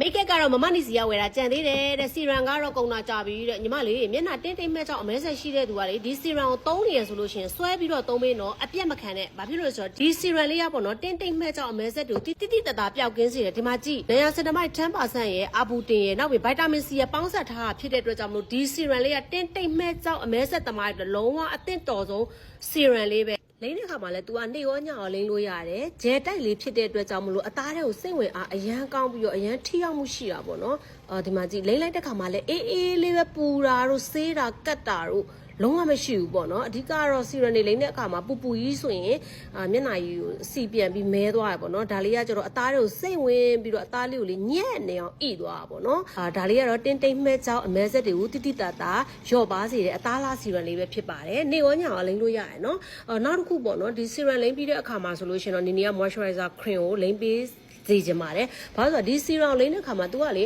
မိတ်ကက်ကတော့မမနီစီရဝယ်တာကြံသေးတယ်တဲ့စီရန်ကတော့ကုန်တာကြပြီတဲ့ညီမလေးမျက်နှာတင်းတင်းမဲ့ကြောင့်အမဲဆက်ရှိတဲ့သူကလေဒီစီရန်ကိုသုံးနေရဆိုလို့ရှိရင်ဆွဲပြီးတော့သုံးပေးတော့အပြက်မခံနဲ့ဘာဖြစ်လို့လဲဆိုတော့ဒီစီရန်လေးကပေါ့နော်တင်းတင်းမဲ့ကြောင့်အမဲဆက်တို့တိတိတိတတာပျောက်ကင်းစေတယ်ဒီမှာကြည့်နေရာစင်တမိုက်10%ရဲ့အာဘူတင်ရဲ့နောက်ပြီးဗိုက်တာမင်စီရဲ့ပေါင်းဆက်ထားတာဖြစ်တဲ့အတွက်ကြောင့်မလို့ဒီစီရန်လေးကတင်းတင်းမဲ့ကြောင့်အမဲဆက်သမားတွေလုံးဝအသင့်တော်ဆုံးစီရန်လေးပဲ လိမ့်တဲ့ခါမှာလဲ तू ကနေရောညောလိမ့်လို့ရတယ်ဂျဲတိုက်လေးဖြစ်တဲ့အတွက်ကြောင့်မလို့အသားတွေကိုစိတ်ဝင်အားအရန်ကောင်းပြီးတော့အရန်ထိရောက်မှုရှိတာပေါ့နော်အာဒီမှာကြည့်လိမ့်လိုက်တဲ့ခါမှာလဲအေးအေးလေးပဲပူတာတို့ဆေးတာကတ်တာတို့ လုံးဝမရှိဘူးပေါ့နော်အဓိကတော့စီရနေလိမ့်တဲ့အခါမှာပူပူကြီးဆိုရင်အာမျက်နှာကြီးကိုစီပြန်ပြီးမဲသွားရပေါ့နော်ဒါလေးကကျတော့အသားတွေကိုစိတ်ဝင်ပြီးတော့အသားလေးကိုလေညက်နေအောင်ဣသွားတာပေါ့နော်အာဒါလေးကတော့တင်းတိမ်မဲ့ကြောင်းအမဲဆက်တွေကိုတိတိတတ်တာရော့ပါစေတဲ့အသားလားစီရန်လေးပဲဖြစ်ပါတယ်နေရောညောလိမ့်လို့ရတယ်နော်အာနောက်တစ်ခုပေါ့နော်ဒီစီရန်လိမ့်ပြီးတဲ့အခါမှာဆိုလို့ရှိရင်တော့နီနီက moisturizer cream ကိုလိမ့်ပေးစေချင်ပါတယ်ဘာလို့လဲဆိုတော့ဒီစီရန်လိမ့်တဲ့အခါမှာ तू ကလေ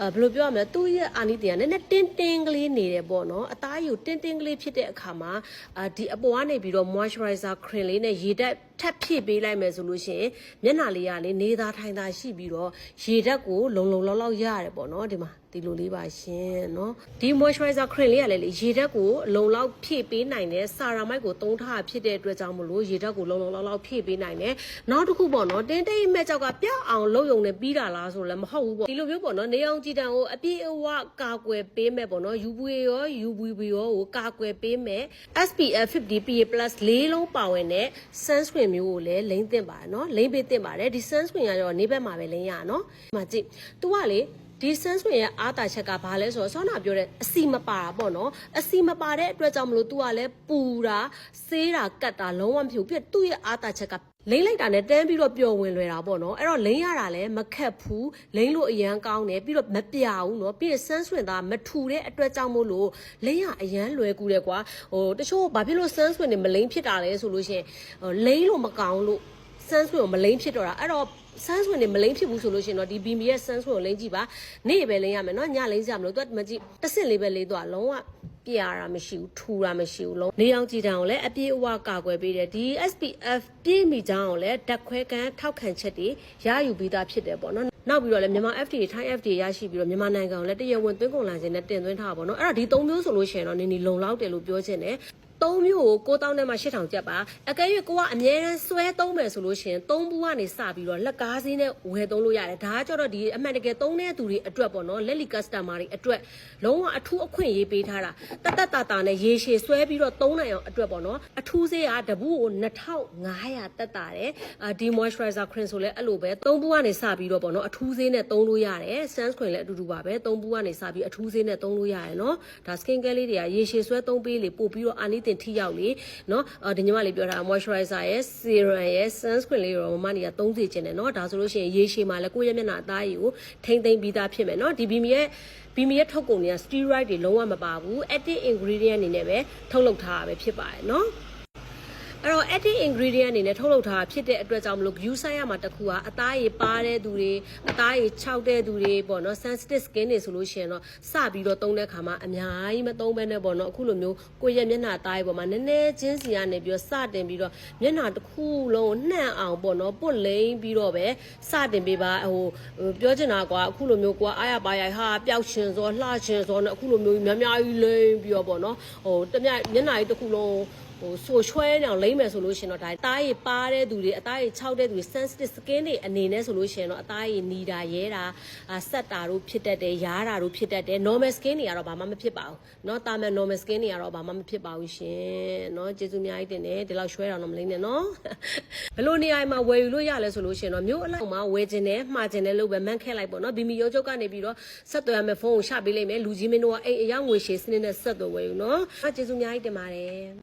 အဲဘယ်လိုပြောရမလဲသူ့ရဲ့အာနိတရားနည်းနည်းတင်းတင်းကလေးနေတယ်ပေါ့နော်အသားယူတင်းတင်းကလေးဖြစ်တဲ့အခါမှာအာဒီအပေါ်ကနေပြီးတော့ moisturizer cream လေးနဲ့ရေဓာတ်ထပ်ဖြည့်ပေးလိုက်မယ်ဆိုလို့ရှိရင်မျက်နှာလေးကလေနေသားထိုင်သားရှိပြီးတော့ရေဓာတ်ကိုလုံလုံလောက်လောက်ရတယ်ပေါ့နော်ဒီမှာ ဒီလိုလေးပါရှင်เนาะဒီ moisturizer cream လေးကလည်းလေရေဓာတ်ကိုလုံလောက်ဖြည့်ပေးနိုင်တဲ့ဆာရာမိုက်ကိုသုံးထားဖြစ်တဲ့အတွက်ကြောင့်မလို့ရေဓာတ်ကိုလုံလုံလောက်လောက်ဖြည့်ပေးနိုင်တယ်နောက်တစ်ခုပေါ့နော်တင်းတိမ်မဲ့ကြောက်ကပြအောင်လုံယုံနဲ့ပြီးတာလားဆိုလည်းမဟုတ်ဘူးပေါ့ဒီလိုမျိုးပေါ့နော်နေအောင်ကြည်တံကိုအပြည့်အဝကာကွယ်ပေးမဲ့ပေါ့နော် UVA ရော UVB ရောကိုကာကွယ်ပေးမဲ့ SPF 50 PA+ လေးလုံးပါဝင်တဲ့ sunscreen မျိုးကိုလည်းလိမ့်သင့်ပါတယ်เนาะလိမ့်ပေးသင့်ပါတယ်ဒီ sunscreen ကတော့နေဘက်မှာပဲလိမ့်ရအောင်เนาะဒီမှာကြည့် तू ကလေ ဒီ sunscreen ရဲ့အားတာချက်ကဘာလဲဆိုတော့ဆောနာပြောတဲ့အစီမပါတာပေါ့နော်အစီမပါတဲ့အတွက်ကြောင့်မလို့ तू ကလည်းပူတာဆေးတာကတ်တာလုံးဝမဖြစ်ဘူးပြည့်သူ့ရဲ့အားတာချက်ကလိမ့်လိုက်တာနဲ့တန်းပြီးတော့ပျော်ဝင်လွယ်တာပေါ့နော်အဲ့တော့လိမ့်ရတာလည်းမခက်ဘူးလိမ့်လို့အရန်ကောင်းတယ်ပြီးတော့မပြဘူးနော်ပြီးရင် sunscreen သားမထူတဲ့အတွက်ကြောင့်မို့လို့လိမ့်ရအရန်လွယ်ကူတယ်ကွာဟိုတချို့ဘာဖြစ်လို့ sunscreen တွေမလိမ့်ဖြစ်တာလဲဆိုလို့ရှိရင်ဟိုလိမ့်လို့မကောင်းလို့ sunscreen ကိုမလိမ့်ဖြစ်တော့တာအဲ့တော့ sunscreen တွေမလိမ့်ဖြစ်ဘူးဆိုလို့ရှိရင်တော့ဒီ BB ရဲ့ sunscreen ကိုလိမ့်ကြည့်ပါနေ့ပဲလိမ့်ရမယ်เนาะညလိမ့်ကြမလို့သူကမကြည့်တစ်စင်လေးပဲလိမ့်သွားလုံးဝပြရတာမရှိဘူးထူတာမရှိဘူးလုံးနေအောင်ကြည်တံကိုလည်းအပြည့်အဝကာကွယ်ပေးတယ်ဒီ SPF ပြည့်မိကြောင်းကိုလည်းဓာတ်ခွဲကန်ထောက်ခံချက်တွေရယူပြီးသားဖြစ်တယ်ပေါ့နော်နောက်ပြီးတော့လည်းမြန်မာ FDA ထိုင်း FDA ရရှိပြီးတော့မြန်မာနိုင်ငံကိုလည်းတရားဝင်သွင်းကုန်လာခြင်းနဲ့တင်သွင်းထားပါဘောနော်အဲ့တော့ဒီ၃မျိုးဆိုလို့ရှိရင်တော့နင်းနီလုံလောက်တယ်လို့ပြောချင်တယ် သုံးမျိုးကို9000နဲ့မှ8000ကျပ်ပါအကယ်၍ကိုကအမြဲတမ်းဆွဲသုံးမယ်ဆိုလို့ရှိရင်သုံးဘူးကနေစပြီးတော့လက်ကားစင်းနဲ့ဝယ်သုံးလို့ရတယ်ဒါကကြတော့ဒီအမှန်တကယ်သုံးတဲ့သူတွေအတွက်ပေါ့နော်လက်လီ customer တွေအတွက်လုံးဝအထူးအခွင့်ရေးပေးထားတာတတ်တတ်တာတာနဲ့ရေရှည်ဆွဲပြီးတော့သုံးနိုင်အောင်အတွက်ပေါ့နော်အထူးစေးကတပူးကို2500တက်တာတယ်အာဒီ moisturizer cream ဆိုလဲအဲ့လိုပဲသုံးဘူးကနေစပြီးတော့ပေါ့နော်အထူးစေးနဲ့သုံးလို့ရတယ် sunscreen လည်းအတူတူပါပဲသုံးဘူးကနေစပြီးအထူးစေးနဲ့သုံးလို့ရတယ်နော်ဒါ skin care လေးတွေကရေရှည်ဆွဲသုံးပေးလေပို့ပြီးတော့အာနိသင်ထိရောက်လေနော်အာဒီညီမလေးပြောတာ moisturizer ရဲ့ serum ရဲ့ sunscreen လေးရောမမနီကသုံးစီခြင်းတယ်နော်ဒါဆိုလို့ရှိရင်ရေရှည်မှာလည်းကိုယ့်ရဲ့မျက်နှာအသားရည်ကိုထိမ့်သိမ့်ပြီးသားဖြစ်မယ်နော်ဒီဘီမီရဲ့ဘီမီရဲ့ထုတ်ကုန်တွေက steroid တွေလုံးဝမပါဘူး active ingredient အနေနဲ့ပဲထုတ်လုပ်ထားတာပဲဖြစ်ပါတယ်နော် အဲ့တော့ active ingredient အနေနဲ့ထုတ်လုပ်ထားတာဖြစ်တဲ့အတွက်ကြောင့်မလို့ view site ရမှာတခုကအသားရည်ပါတဲ့သူတွေအသားရည်ခြောက်တဲ့သူတွေပေါ့နော် sensitive skin တွေဆိုလို့ရှိရင်တော့စပြီးတော့သုံးတဲ့ခါမှာအများကြီးမသုံးဘဲနဲ့ပေါ့နော်အခုလိုမျိုးကိုယ့်ရဲ့မျက်နှာသားရည်ပေါ်မှာနည်းနည်းချင်းစီကနေပြီးတော့စတင်ပြီးတော့မျက်နှာတစ်ခုလုံးနှံ့အောင်ပေါ့နော်ပွတ်လိမ့်ပြီးတော့ပဲစတင်ပေးပါဟိုပြောချင်တာကွာအခုလိုမျိုးကွာအားရပါရဟာပျောက်ရှင်စောလှရှင်စောနဲ့အခုလိုမျိုးများများကြီးလိမ့်ပြီးတော့ပေါ့နော်ဟိုတမျက်မျက်နှာကြီးတစ်ခုလုံး ဟိုဆိုချွဲနေအောင်လိမ့်မယ်ဆိုလို့ရှင်တော့ဒါအသားရည်ပါတဲ့သူတွေအသားရည်ခြောက်တဲ့သူတွေ sensitive skin တွေအနေနဲ့ဆိုလို့ရှင်တော့အသားရည်နီတာရဲတာဆက်တာတို့ဖြစ်တတ်တယ်ရားတာတို့ဖြစ်တတ်တယ် normal skin တွေကတော့ဘာမှမဖြစ်ပါဘူးเนาะတာမန် normal skin တွေကတော့ဘာမှမဖြစ်ပါဘူးရှင်เนาะကျေးဇူးအများကြီးတင်တယ်ဒီလောက်ရွှဲတော့မလိမ့်နဲ့เนาะဘယ်လိုနေရာမှာဝယ်ယူလို့ရလဲဆိုလို့ရှင်တော့မျိုးအလိုက်မှာဝယ်ခြင်းနဲ့မှားခြင်းနဲ့လို့ပဲမန့်ခဲ့လိုက်ပေါ့เนาะဘီမီရုပ်ချုပ်ကနေပြီးတော့ဆက်သွယ်ရမယ်ဖုန်းကိုရှပေးလိုက်မယ်လူကြီးမင်းတို့ကအိမ်အရောက်ငွေရှည်စနစ်နဲ့ဆက်သွယ်ဝယ်ယူเนาะကျေးဇူးအများကြီးတင်ပါတယ်